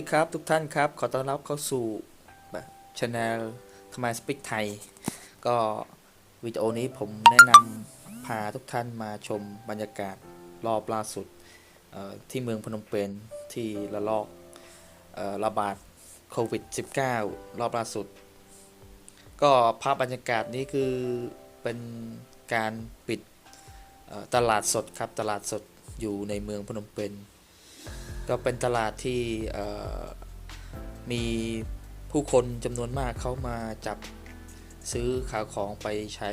ดีครับทุกท่านครับ ขอต้อนรับเข้าสู่ช anel ขมายสปิกไทย ก็วิดีโอนี้ผมแนะนำพาทุกท่านมาชมบรรยากาศรอบล่าสุดที่เมืองพนมเปญที่ระลอกออระบาดโควิด -19 รอบล่าสุด ก็ภาพบรรยากาศนี้คือเป็นการปิดตลาดสดครับ ตลาดสดอยู่ในเมืองพนมเปญ ก็เป็นตลาดที่มีผู้คนจำนวนมากเข้ามาจับซื้อขาวของไปใช้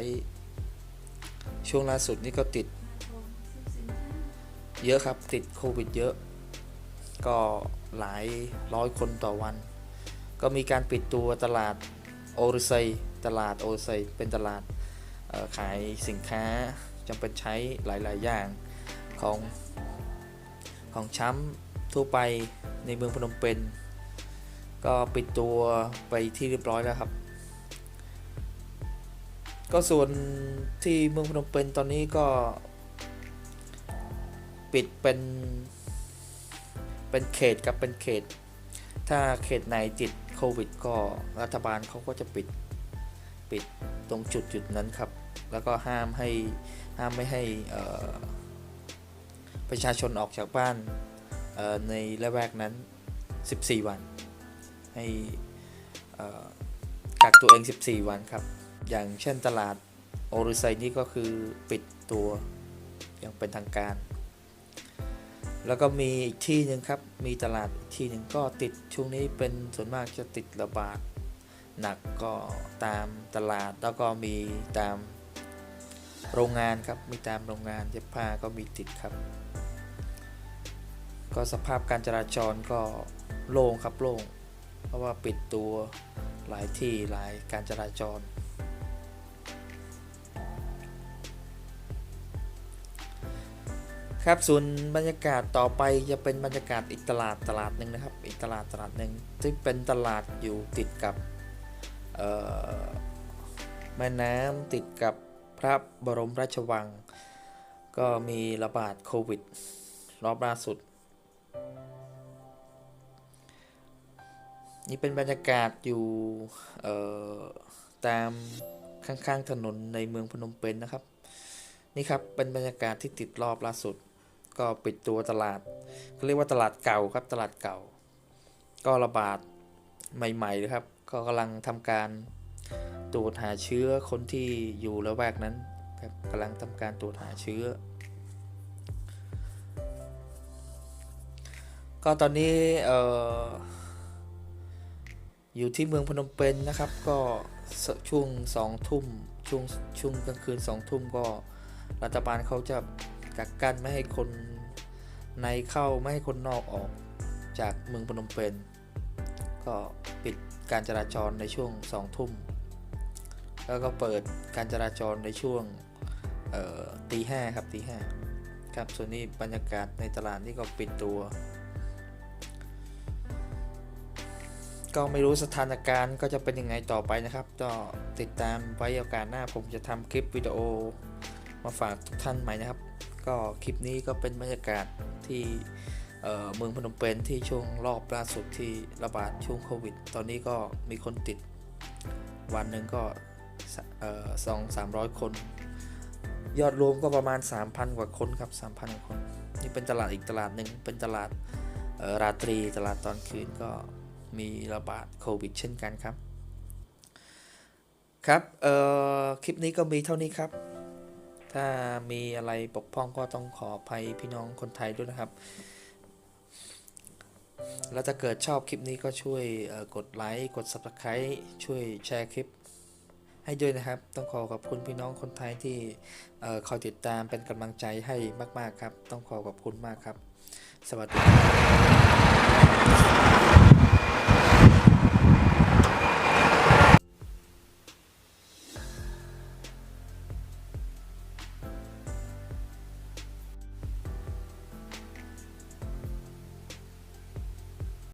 ช่วงล่าสุดนี่ก็ติด เยอะครับติดโควิดเยอะ ก็หลายร้อยคนต่อวัน ก็มีการปิดตัวตลาดโอริไซตลาดโอริไซเป็นตลาดขายสินค้าจำเป็นใช้หลาย ๆ อย่างของของช้ำ ทั่วไปในเมืองพนมเปญก็ปิดตัวไปที่เรียบร้อยแล้วครับ ก็ส่วนที่เมืองพนมเปญตอนนี้ก็ ปิดเป็นเป็นเขตกับเป็นเขต ถ้าเขตไหนติดโควิด ก็รัฐบาลเขาก็จะปิดปิดตรงจุดจุดนั้นครับ แล้วก็ห้ามให้ห้ามไม่ให้ประชาชนออกจากบ้าน ในละแวกนั้น 14 วัน ให้กักตัวเอง 14 วันครับ อย่างเช่นตลาดโอริไซนี่ก็คือปิดตัวอย่างเป็นทางการ แล้วก็มีอีกที่หนึ่งครับ มีตลาดที่หนึ่งก็ติดช่วงนี้เป็นส่วนมากจะติดระบาดหนักก็ตามตลาดแล้วก็มีตามโรงงานครับ มีตามโรงงานเย็บผ้าก็มีติดครับ ก็สภาพการจราจรก็โล่งครับโล่ง เพราะว่าปิดตัวหลายที่หลายการจราจร ครับส่วนบรรยากาศต่อไปจะเป็นบรรยากาศอีกตลาดตลาดหนึ่งนะครับ อีกตลาดตลาดหนึ่งที่เป็นตลาดอยู่ติดกับแม่น้ำติดกับพระบรมราชวัง ก็มีระบาดโควิด รอบล่าสุด นี่เป็นบรรยากาศอยู่ตามข้างๆถนนในเมืองพนมเปญนะครับ นี่ครับเป็นบรรยากาศที่ติดรอบล่าสุด ก็ปิดตัวตลาดเขาเรียกว่าตลาดเก่าครับตลาดเก่า ก็ระบาดใหม่ๆเลยครับ ก็กำลังทำการตรวจหาเชื้อคนที่อยู่ละแวกนั้นครับกำลังทำการตรวจหาเชื้อ ก็ตอนนี้เอ่ออยู่ที่เมืองพนมเปญนะครับ ก็ช่วงสองทุ่มช่วงช่วงกลางคืนสองทุ่มก็รัฐบาลเขาจะกักกันไม่ให้คนในเข้าไม่ให้คนนอกออกจากเมืองพนมเปญก็ปิดการจราจรในช่วงสองทุ่มแล้วก็เปิดการจราจรในช่วงตีห้าครับตีห้าครับส่วนนี้บรรยากาศในตลาดนี่ก็ปิดตัว ก็ไม่รู้สถานการณ์ก็จะเป็นยังไงต่อไปนะครับ ก็ติดตามไว้โอกาสหน้าผมจะทำคลิปวิดีโอมาฝากทุกท่านใหม่นะครับ ก็คลิปนี้ก็เป็นบรรยากาศที่เมืองพนมเปญที่ช่วงรอบล่าสุดที่ระบาดช่วงโควิด ตอนนี้ก็มีคนติดวันหนึ่งก็สองสามร้อยคน ยอดรวมก็ประมาณ 3,000 กว่าคนครับ 3,000 กว่าคน นี่เป็นตลาดอีกตลาดหนึ่งเป็นตลาดราตรีตลาดตอนคืนก็ มีระบาดโควิด เช่นกันครับ ครับ เอ่อ คลิปนี้ก็มีเท่านี้ครับ ถ้ามีอะไรปกป้องก็ต้องขออภัยพี่น้องคนไทยด้วยนะครับ แล้วถ้าเกิดชอบคลิปนี้ก็ช่วยกดไลค์ กด Subscribe ช่วยแชร์คลิปให้ด้วยนะครับ ต้องขอขอบคุณพี่น้องคนไทยที่คอยติดตามเป็นกำลังใจให้มาก ๆ ครับ ต้องขอขอบคุณมากครับ สวัสดีครับ